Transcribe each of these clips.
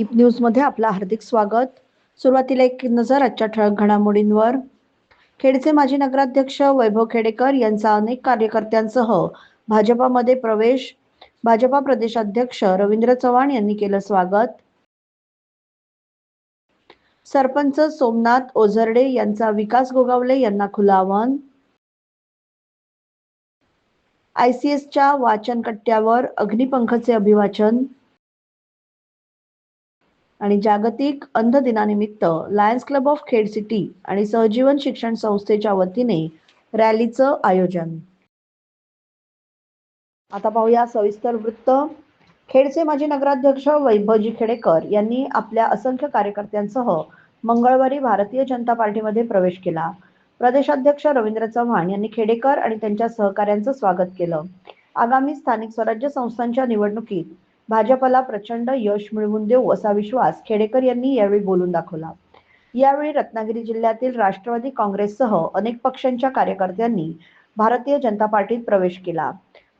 दीप न्यूजमध्ये आपलं हार्दिक स्वागत. सुरुवातीला एक नजर आजच्या ठळक घडामोडींवर. खेडचे माजी नगराध्यक्ष वैभव खेडेकर यांचा अनेक कार्यकर्त्यांसह भाजपामध्ये प्रवेश. भाजपा प्रदेशाध्यक्ष रवींद्र चव्हाण यांनी केलं स्वागत. सरपंच सोमनाथ ओझरडे यांचा विकास गोगावले यांना खुलं आव्हान. आय सी एसच्या वाचन कट्ट्यावर अग्निपंखचे अभिवाचन. आणि जागतिक अंध दिनानिमित्त Lions club of Khed city आणि सहजीवन शिक्षण संस्थेच्या वतीने रॅलीचं आयोजन. आता पाहूया सविस्तर वृत्त. खेडचे माजी नगराध्यक्ष वैभवजी खेडेकर यांनी आपल्या असंख्य कार्यकर्त्यांसह मंगळवारी भारतीय जनता पार्टीमध्ये प्रवेश केला. प्रदेशाध्यक्ष रवींद्र चव्हाण यांनी खेडेकर आणि त्यांच्या सहकाऱ्यांचं स्वागत केलं. आगामी स्थानिक स्वराज्य संस्थांच्या निवडणुकीत भाजपला प्रचंड यश मिळवून देऊ असा विश्वास खेडेकर यांनी यावेळी बोलून दाखवला. यावेळी रत्नागिरी जिल्ह्यातील राष्ट्रवादी काँग्रेससह अनेक पक्षांच्या कार्यकर्त्यांनी भारतीय जनता पार्टीत प्रवेश केला.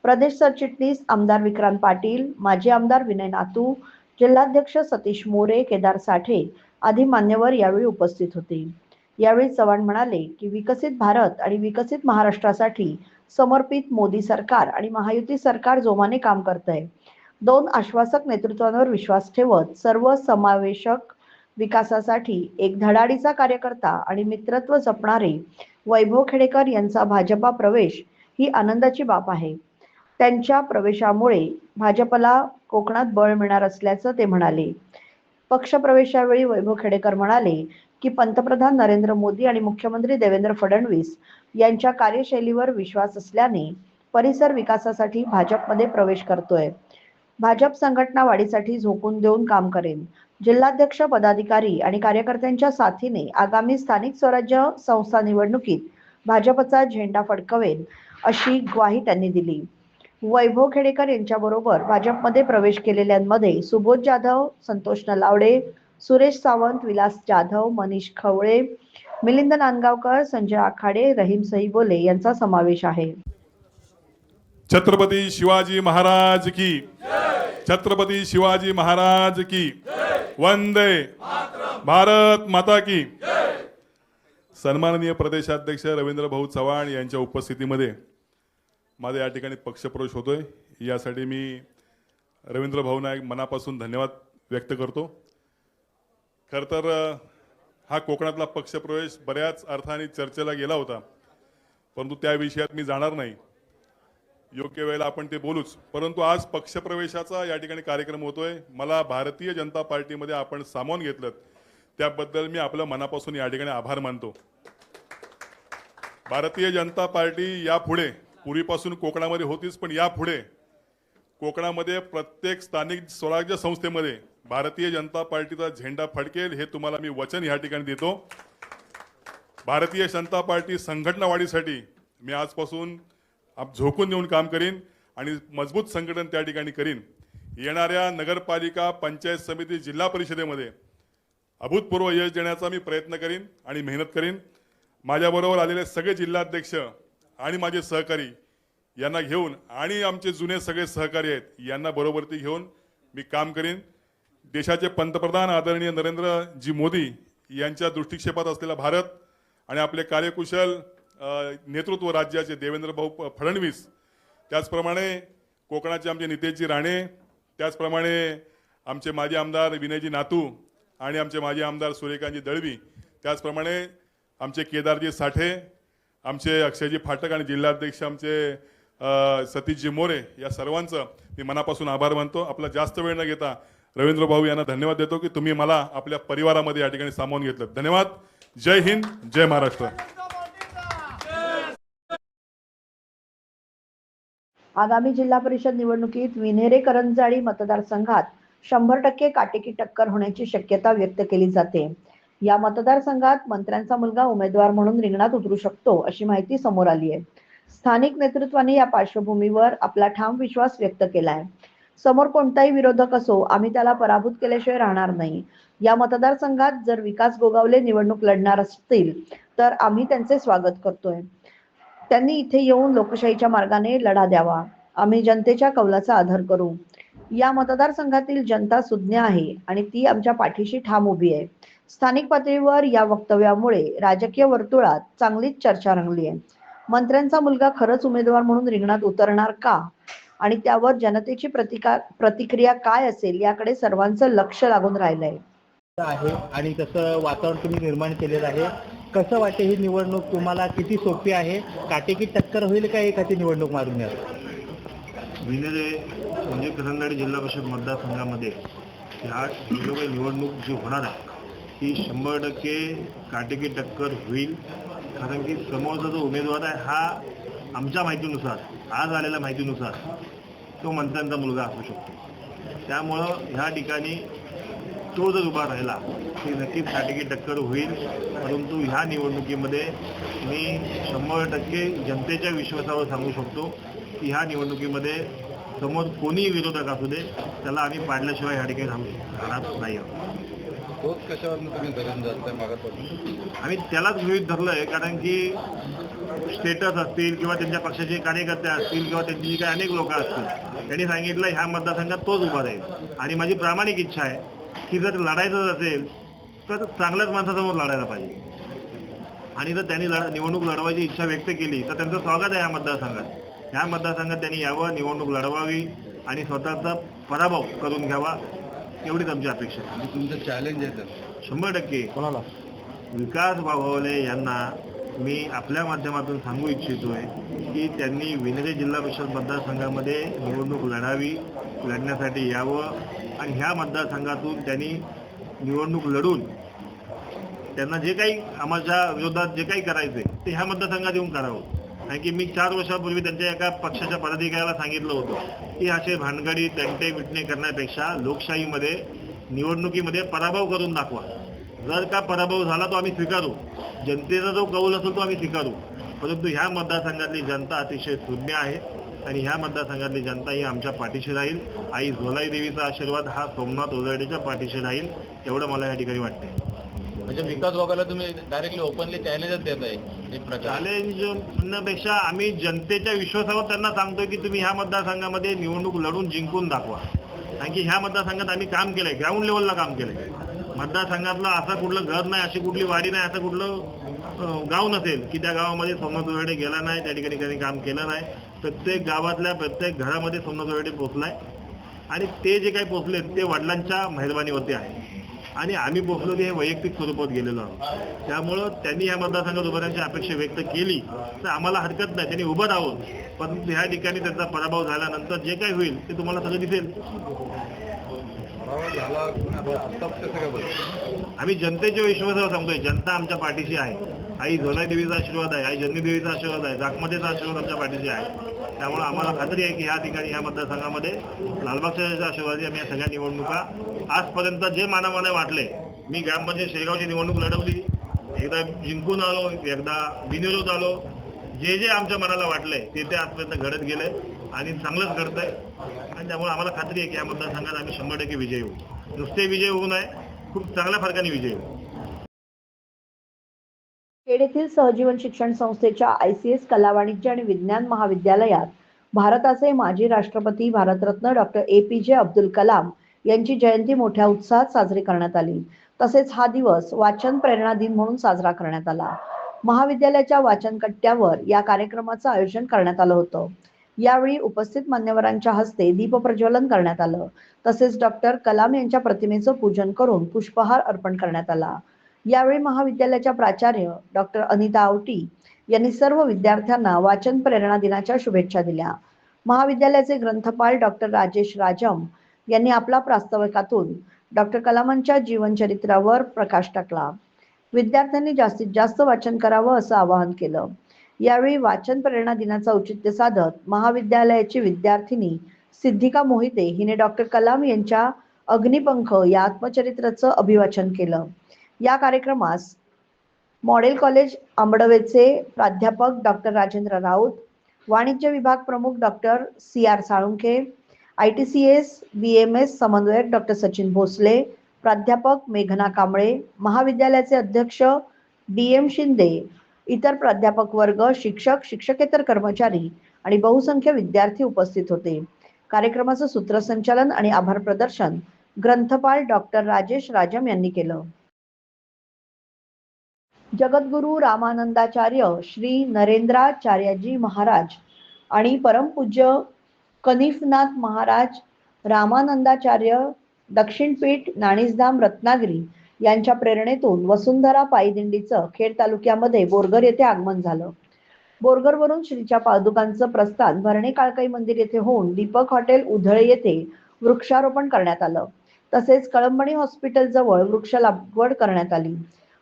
प्रदेश सरचिटणीस आमदार विक्रांत पाटील माजी आमदार विनय नातू जिल्हाध्यक्ष सतीश मोरे केदार साठे आदी मान्यवर यावेळी उपस्थित होते. यावेळी चव्हाण म्हणाले की विकसित भारत आणि विकसित महाराष्ट्रासाठी समर्पित मोदी सरकार आणि महायुती सरकार जोमाने काम करत आहे दोन आश्वासक नेतृत्वांवर विश्वास ठेवत सर्व समावेशक विकासासाठी एक धडाडीचा कार्यकर्ता आणि मित्रत्व जपणारे वैभव खेडेकर यांचा भाजपा प्रवेश ही आनंदाची बाब आहे. त्यांच्या प्रवेशामुळे भाजपला कोकणात बळ मिळणार असल्याचं ते म्हणाले. पक्षप्रवेशावेळी वैभव खेडेकर म्हणाले की पंतप्रधान नरेंद्र मोदी आणि मुख्यमंत्री देवेंद्र फडणवीस यांच्या कार्यशैलीवर विश्वास असल्याने परिसर विकासासाठी भाजपमध्ये प्रवेश करतोय. भाजप संघटना वाढीसाठी झोकून देऊन काम करेन. जिल्हाध्यक्ष पदाधिकारी आणि कार्यकर्त्यांच्या साथीने आगामी स्थानिक स्वराज्य संस्था निवडणुकीत भाजपचा झेंडा फडकवेन अशी ग्वाही त्यांनी दिली. वैभव खेडेकर यांच्याबरोबर भाजपमध्ये प्रवेश केलेल्यांमध्ये सुबोध जाधव संतोष नलावडे सुरेश सावंत विलास जाधव मनीष खवळे मिलिंद नांदगावकर संजय आखाडे रहीम सईबोले यांचा समावेश आहे. छत्रपती शिवाजी महाराज की छत्रपती शिवाजी महाराज की। वंदे भारत माता की। सन्माननीय प्रदेशाध्यक्ष रवींद्र भाऊ चव्हाण यांच्या उपस्थितीमध्ये माझा या ठिकाणी पक्षप्रवेश होतोय. यासाठी मी रवींद्र भाऊ नाईक मनापासून धन्यवाद व्यक्त करतो. खरं तर हा कोकणातला पक्षप्रवेश बऱ्याच अर्थाने चर्चेला गेला होता. परंतु त्या विषयात मी जाणार नाही. योग्य वेळेला आपण ते बोलूच. परंतु आज पक्षप्रवेशाचा या ठिकाणी कार्यक्रम होतोय. मला भारतीय जनता पार्टीमध्ये आपण सामावून घेतलं त्याबद्दल मी आपलं मनापासून या ठिकाणी आभार मानतो. भारतीय जनता पार्टी यापुढे पूर्वीपासून कोकणामध्ये होतीच पण यापुढे कोकणामध्ये प्रत्येक स्थानिक स्वराज्य संस्थेमध्ये भारतीय जनता पार्टीचा झेंडा फडकेल हे तुम्हाला मी वचन या ठिकाणी देतो. भारतीय जनता पार्टी संघटनावाढीसाठी मी आजपासून आप झोकून देऊन काम करीन आणि मजबूत संघटन त्या ठिकाणी करीन. येणाऱ्या नगरपालिका पंचायत समिती जिल्हा परिषदेमध्ये अभूतपूर्व यश देण्याचा मी प्रयत्न करीन आणि मेहनत करीन. माझ्याबरोबर आलेले सगळे जिल्हाध्यक्ष आणि माझे सहकारी यांना घेऊन आणि आमचे जुने सगळे सहकारी आहेत यांना बरोबरती घेऊन मी काम करीन. देशाचे पंतप्रधान आदरणीय नरेंद्रजी मोदी यांच्या दृष्टिक्षेपात असलेला भारत आणि आपले कार्यकुशल नेतृत्व राज्याचे देवेंद्र भाऊ फडणवीस त्याचप्रमाणे कोकणाचे आमचे नितेशजी राणे त्याचप्रमाणे आमचे माजी आमदार विनयजी नातू आणि आमचे माजी आमदार सूर्यकांतजी दळवी त्याचप्रमाणे आमचे केदारजी साठे आमचे अक्षयजी फाटक आणि जिल्हाध्यक्ष आमचे सतीशजी मोरे या सर्वांचं मी मनापासून आभार मानतो. आपला जास्त वेळ न घेता रवींद्र भाऊ यांना धन्यवाद देतो की तुम्ही मला आपल्या परिवारामध्ये या ठिकाणी सामावून घेतलं. धन्यवाद. जय हिंद जय महाराष्ट्र. आगामी जिल्हा परिषद निवडणुकीत विन्हेरे करंजाळी मतदारसंघात शंभर टक्के काटेकी टक्कर होण्याची शक्यता व्यक्त केली जाते. या मतदारसंघात मंत्र्यांचा मुलगा उमेदवार म्हणून रिंगणात उतरू शकतो अशी माहिती समोर आली आहे. स्थानिक नेतृत्वाने या पार्श्वभूमीवर आपला ठाम विश्वास व्यक्त केला आहे समोर कोणताही विरोधक असो आम्ही त्याला पराभूत केल्याशिवाय राहणार नाही. या मतदारसंघात जर विकास गोगावले निवडणूक लढणार असतील तर आम्ही त्यांचे स्वागत करतोय. त्यांनी इथे येऊन लोकशाहीच्या मार्गाने लढा द्यावा. आम्ही जनतेच्या कौलाचा आधार करू. या मतदारसंघातील जनता सुज्ञ आहे आणि ती आमच्या पाठीशी ठाम उभी आहे. स्थानिक पातळीवर या वक्तव्यामुळे राजकीय वर्तुळात चांगलीच चर्चा रंगली आहे. मंत्र्यांचा मुलगा खरंच उमेदवार म्हणून रिंगणात उतरणार का? आणि त्यावर जनतेची प्रतिका प्रतिक्रिया काय असेल याकडे सर्वांचं लक्ष लागून राहिलंय. आहे आणि तसं वातावरण तुम्ही निर्माण केलेलं आहे. कसं वाटते ही निवडणूक? तुम्हाला किती सोपी आहे? काटेकी टक्कर होईल का एखादी निवडणूक मारून घ्या म्हणजे करंजाडी जिल्हा परिषद मतदारसंघामध्ये ह्या ही जो काही निवडणूक जी होणार आहे ती शंभर टक्के काटेकी टक्कर होईल. कारण की समोरचा जो उमेदवार आहे हा आमच्या माहितीनुसार आज आलेल्या माहितीनुसार तो मंत्र्यांचा मुलगा असू शकतो. त्यामुळं ह्या ठिकाणी तो जर उभा राहिला ती नक्कीच काटेकी टक्कर होईल. परंतु ह्या निवडणुकीमध्ये मी शंभर टक्के जनतेच्या विश्वासावर सांगू शकतो की ह्या निवडणुकीमध्ये समोर कोणीही विरोधक असू दे त्याला आम्ही पाडल्याशिवाय ह्या ठिकाणी थांबू राहणार नाही आहोत. आम्ही त्यालाच गृहीत धरलं आहे कारण की स्टेटस असतील किंवा त्यांच्या पक्षाचे कार्यकर्ते असतील किंवा त्यांची जी काही अनेक लोक असतील त्यांनी सांगितलं ह्या मतदारसंघात तोच उभा राहील. आणि माझी प्रामाणिक इच्छा आहे की जर लढायचं असेल तर चांगल्याच माणसासमोर लढायला पाहिजे. आणि जर त्यांनी लढ निवडणूक लढवायची इच्छा व्यक्त केली तर त्यांचं स्वागत आहे या मतदारसंघात. ह्या मतदारसंघात त्यांनी यावं निवडणूक लढवावी आणि स्वतःचा पराभव करून घ्यावा एवढीच आमची अपेक्षा. तुमचं चॅलेंज आहे तर? शंभर टक्के. कोणाला? विकास बाभवले यांना मी आपल्या माध्यमातून सांगू इच्छितोय की त्यांनी विनरे जिल्हा परिषद मतदारसंघामध्ये निवडणूक लढावी लढण्यासाठी यावं आणि ह्या मतदारसंघातून त्यांनी निवडणूक लढून त्यांना जे काही आम्हाला विरोधात जे काही करायचे ते ह्या मतदारसंघात येऊन करावं. कारण की मी चार वर्षापूर्वी त्यांच्या एका पक्षाच्या पदाधिकाऱ्याला सांगितलं होतं की असे भानगडी तंटे मिटणे करण्यापेक्षा लोकशाहीमध्ये निवडणुकीमध्ये पराभव करून दाखवा. जर का पराभव झाला तो आम्ही स्वीकारू. जनतेचा जो कौल असेल तो आम्ही स्वीकारू. परंतु ह्या मतदारसंघातली जनता अतिशय शून्य आहे आणि ह्या मतदारसंघातली जनता ही आमच्या पाठीशी राहील. आई झोलाई देवीचा आशीर्वाद हा सोमनाथ ओझरडेच्या पाठीशी राहील एवढं मला या ठिकाणी वाटते म्हणजे विकास वगैरे तुम्ही डायरेक्टली ओपनली चॅलेंजच देत आहे. चॅलेंज म्हणण्यापेक्षा आम्ही जनतेच्या विश्वासावर त्यांना सांगतोय की तुम्ही ह्या मतदारसंघामध्ये निवडणूक लढून जिंकून दाखवा. कारण की ह्या मतदारसंघात आम्ही काम केलंय ग्राउंड लेवलला काम केलंय. मतदारसंघातलं असं कुठलं घर नाही अशी कुठली वाडी नाही असं कुठलं गाव नसेल की त्या गावामध्ये सोमनाथ जोरडे गेला नाही त्या ठिकाणी त्यांनी काम केलं नाही. प्रत्येक गावातल्या प्रत्येक घरामध्ये सोमनाथ जोरडे पोचलाय. आणि ते जे काही पोचले ते वडिलांच्या मेहरबानीवरती आहे. आणि आम्ही पोचलो ते हे वैयक्तिक स्वरूपात गेलेलो आहोत. त्यामुळं त्यांनी या मतदारसंघात उभं राहण्याची अपेक्षा व्यक्त केली. तर आम्हाला हरकत नाही त्यांनी उभं राहावं. परंतु ह्या ठिकाणी त्यांचा पराभव झाल्यानंतर जे काही होईल ते तुम्हाला सगळं दिसेल झाला आता कसं काय बरं आम्ही जनतेच्या विश्वासावर सांगतोय जनता आमच्या पाठीशी आहे. आई झोलाई देवीचा आशीर्वाद आहे आई जन्नी देवीचा आशीर्वाद आहे जाखमतेचा आशीर्वाद आमच्या पाठीशी आहे. त्यामुळे आम्हाला खात्री आहे की ह्या ठिकाणी ह्या मतदारसंघामध्ये लालबागच्या आशीर्वादी आम्ही या सगळ्या निवडणुका आजपर्यंत जे मानामाने वाटले मी ग्रामपंचायत शेगावची निवडणूक लढवली. एकदा जिंकून आलो एकदा बिनविरोध आलो जे जे आमच्या मनाला वाटलंय ते ते आजपर्यंत घडत गेलंय आणि चांगलंच घडतंय. आणि त्यामुळे आम्हाला खात्री आहे की या मतदारसंघात आम्ही शंभर टक्के विजयी होऊ. नुसते विजय होऊ नये खूप चांगल्या फरकाने विजयी होऊ. खेड येथील सहजीवन शिक्षण संस्थेच्या आयसीएस कला वाणिज्य आणि विज्ञान महाविद्यालयात भारताचे माजी राष्ट्रपती भारतरत्न डॉक्टर ए पी जे अब्दुल कलाम यांची जयंती मोठ्या उत्साहात साजरी करण्यात आली. तसेच हा दिवस वाचन प्रेरणा दिन म्हणून साजरा करण्यात आला. महाविद्यालयाच्या वाचन कट्ट्यावर या कार्यक्रमाचं आयोजन करण्यात आलं होतं. यावेळी उपस्थित मान्यवरांच्या हस्ते दीपप्रज्वलन करण्यात आलं. तसेच डॉक्टर कलाम यांच्या प्रतिमेचं पूजन करून पुष्पहार अर्पण करण्यात आला. यावेळी महाविद्यालयाच्या प्राचार्य डॉक्टर अनिता आवटी यांनी सर्व विद्यार्थ्यांना वाचन प्रेरणा दिनाच्या शुभेच्छा दिल्या. महाविद्यालयाचे ग्रंथपाल डॉक्टर राजेश राजम यांनी आपल्या प्रास्ताविकातून डॉक्टर कलामांच्या जीवनचरित्रावर प्रकाश टाकला. विद्यार्थ्यांनी जास्तीत जास्त वाचन करावं असं आवाहन केलं. यावेळी वाचन प्रेरणा दिनाचं औचित्य साधत महाविद्यालयाची विद्यार्थिनी सिद्धिका मोहिते हिने डॉक्टर कलाम यांच्या अग्निपंख या आत्मचरित्राचं अभिवाचन केलं. या कार्यक्रमास मॉडेल कॉलेज आंबडवेचे प्राध्यापक डॉक्टर राजेंद्र राऊत वाणिज्य विभाग प्रमुख doctor C R Salunkhe I T C S B M S समन्वयक डॉक्टर सचिन भोसले प्राध्यापक मेघना कांबळे महाविद्यालयाचे अध्यक्ष डी एम शिंदे इतर प्राध्यापक वर्ग शिक्षक शिक्षकेतर कर्मचारी आणि बहुसंख्य विद्यार्थी उपस्थित होते. कार्यक्रमाचं सूत्रसंचालन आणि आभार प्रदर्शन ग्रंथपाल डॉक्टर राजेश राजम यांनी केलं. जगद्गुरु रामानंदाचार्य श्री नरेंद्राचार्यजी महाराज आणि परमपूज्य कनिफनाथ महाराज रामानंदाचार्य दक्षिणपीठ नाणीसधाम रत्नागिरी यांच्या प्रेरणेतून वसुंधरा पायदिंडीचं खेड तालुक्यामध्ये बोरगर येथे आगमन झालं. बोरगरवरून श्रीच्या पादुकांचं प्रस्थान भरणे काळकाई मंदिर येथे होऊन दीपक हॉटेल उधळे येथे वृक्षारोपण करण्यात आलं. तसेच कळंबणी हॉस्पिटल जवळ वृक्ष लागवड करण्यात आली.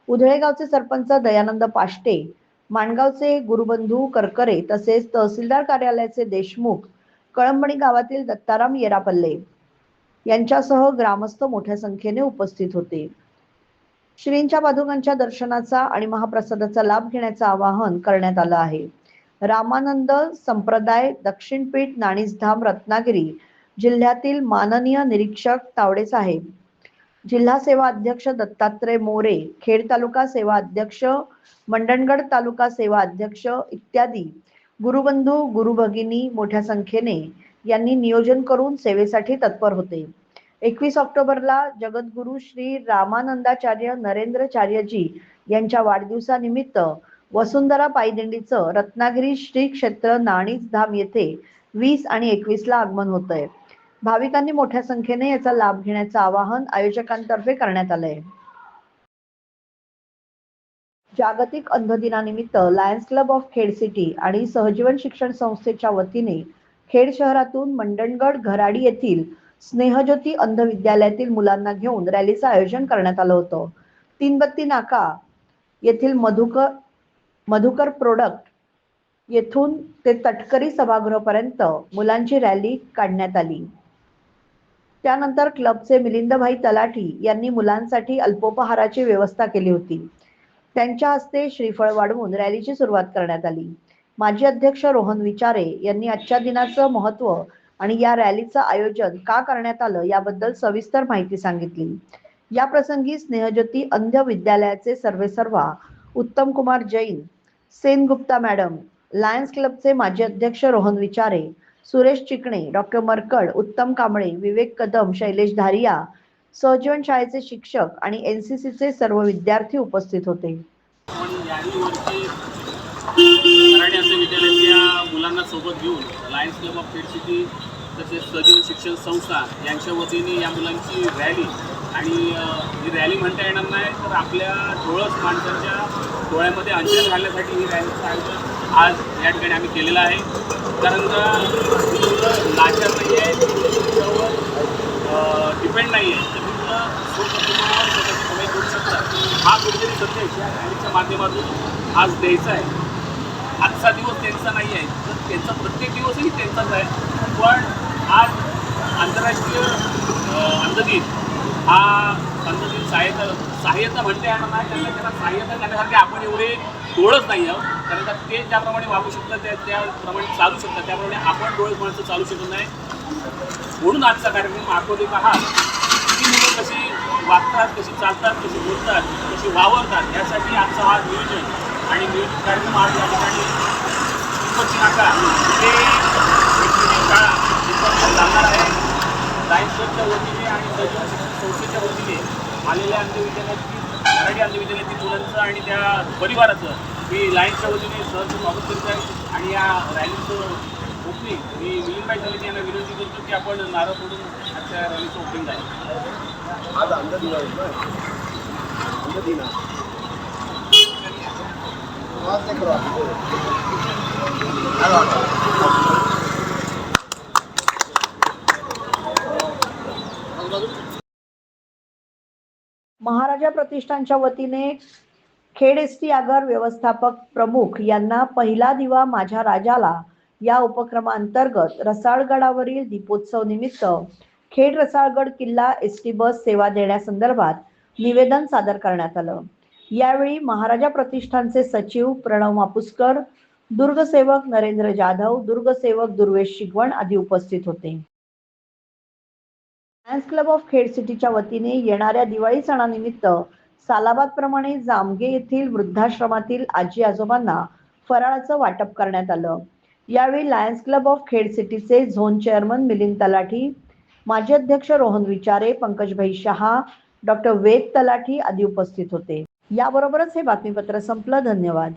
उधळे गावचे सरपंच दयानंद पाष्टे माणगावचे गुरुबंधू करकरे तसेच तहसीलदार कार्यालयाचे देशमुख कळंबणी गावातील दत्ताराम येरापल्ले यांच्यासह ग्रामस्थ मोठ्या संख्येने उपस्थित होते. श्रींच्या पादुकांच्या दर्शनाचा आणि महाप्रसादाचा लाभ घेण्याचं आवाहन करण्यात आलं आहे. रामानंद संप्रदाय दक्षिणपीठ नाणीसधाम रत्नागिरी जिल्ह्यातील माननीय निरीक्षक तावडे साहेब जिल्हा सेवा अध्यक्ष दत्तात्रय मोरे खेड तालुका सेवा अध्यक्ष मंडणगड तालुका सेवा अध्यक्ष इत्यादी गुरुबंधू गुरुभगिनी मोठ्या संख्येने यांनी नियोजन करून सेवेसाठी तत्पर होते. एकवीस ऑक्टोबरला जगद्गुरु श्री रामानंदाचार्य नरेंद्रचार्यजी यांच्या वाढदिवसानिमित्त वसुंधरा पायदिंडीचं रत्नागिरी श्री क्षेत्र नाणीच धाम येथे वीस आणि एकवीसला आगमन होत आहे भाविकांनी मोठ्या संख्येने याचा लाभ घेण्याचं आवाहन आयोजकांतर्फे करण्यात आलंय. जागतिक अंध दिनानिमित्त Lions club of Khed city आणि सहजीवन शिक्षण संस्थेच्या वतीने खेड शहरातून मंडणगड घराडी येथील स्नेहज्योती अंध विद्यालयातील मुलांना घेऊन रॅलीचं आयोजन करण्यात आलं होतं. तीनबत्ती नाका येथील मधुकर मधुकर प्रोडक्ट येथून ते तटकरी सभागृहापर्यंत मुलांची रॅली काढण्यात आली. त्यानंतर क्लबचे मिलिंदभाई तलाठी यांनी मुलांसाठी अल्पोपहाराची व्यवस्था केली होती. त्यांच्या हस्ते श्रीफळ वाढवून रॅलीची सुरुवात करण्यात आली. माजी अध्यक्ष रोहन विचारे यांनी आजच्या दिनाचं महत्त्व आणि या रॅलीचं आयोजन का करण्यात आलं याबद्दल सविस्तर माहिती सांगितली. या प्रसंगी स्नेहज्योती अंध विद्यालयाचे सर्वेसर्वा उत्तम कुमार जैन सेन गुप्ता मॅडम लायन्स क्लबचे माजी अध्यक्ष रोहन विचारे सुरेश चिकणे डॉक्टर मरकड उत्तम कांबळे विवेक कदम शैलेश धारिया सहजीवन शाळेचे शिक्षक आणि एन सी सीचे सर्व विद्यार्थी उपस्थित होते. मराठी अंध विद्यालयातल्या मुलांना सोबत घेऊन Lions club of Khed city तसेच सजीव शिक्षण संस्था यांच्या वतीने या मुलांची रॅली आणि ही रॅली म्हणता येणार नाही तर आपल्या डोळस माणसाच्या डोळ्यामध्ये अंजन घालण्यासाठी ही रॅलीचं आयोजन आज या ठिकाणी आम्ही केलेलं आहे. कारण का ही मुलं लाचार नाही आहे त्याच्यावर डिपेंड नाही आहे. तर ही मुलं स्वतःची कमाई करू शकतात हा कुठेतरी संदेश या रॅलीच्या माध्यमातून आज द्यायचा आहे. आजचा दिवस त्यांचा नाही आहे. तर त्यांचा प्रत्येक दिवसही त्यांचाच आहे. पण आज आंतरराष्ट्रीय अंधदिन. हा अंधदिन सहाय्यता सहाय्यता म्हणते येणार नाही. त्यांना त्यांना सहाय्यता करण्यासारखे आपण एवढे डोळच नाही आहोत. कारण का ते ज्याप्रमाणे वागू शकतात त्या त्याप्रमाणे चालू शकतात. त्याप्रमाणे आपण डोळस माणसं चालू शकत नाही. म्हणून आजचा कार्यक्रम आठवते हा ती मुलं कशी वागतात कशी चालतात कशी बोलतात कशी वावरतात यासाठी आजचा हा नियोजन. आणि मी कार्यक्रम मार्ग या ठिकाणी तिरुपती नाका लागणार आहे. लायन्स क्लबच्या वतीने आणि सजीव शिक्षण संस्थेच्या वतीने आलेल्या अंधविद्यालयातील मराठी अंधविद्यालयातील मुलांचं आणि त्या परिवाराचं मी लाईनच्या वतीने सहज स्वागत करीत आहे. आणि या रॅलीचं ओपनिंग मी मिलिंदबाई चौधरी यांना विनंती करतो की आपण नारळ सोडून आजच्या रॅलीचं ओपनिंग आहे. आज अंधदिन आहे. महाराजा प्रतिष्ठानच्या वतीने खेड एस टी आगर व्यवस्थापक प्रमुख यांना पहिला दिवा माझ्या राजाला या उपक्रमांतर्गत रसाळगडावरील दीपोत्सव निमित्त खेड रसाळगड किल्ला एस टी बस सेवा देण्यासंदर्भात निवेदन सादर करण्यात आलं. यावेळी महाराजा प्रतिष्ठानचे सचिव प्रणव मापुसकर दुर्गसेवक नरेंद्र जाधव दुर्गसेवक दुर्वेश शिगवण आदी उपस्थित होते. लायन्स क्लब ऑफ खेड सिटीच्या वतीने येणाऱ्या दिवाळी सणानिमित्त सालाबाद प्रमाणे जामगे येथील वृद्धाश्रमातील आजी आजोबांना फराळाचं वाटप करण्यात आलं. यावेळी लायन्स क्लब ऑफ खेड सिटीचे झोन चेअरमन मिलिंद तलाठी माजी अध्यक्ष रोहन विचारे पंकजभाई शहा डॉक्टर वेद तलाठी आदी उपस्थित होते. याबरोबरच हे बातमीपत्र संपलं. धन्यवाद.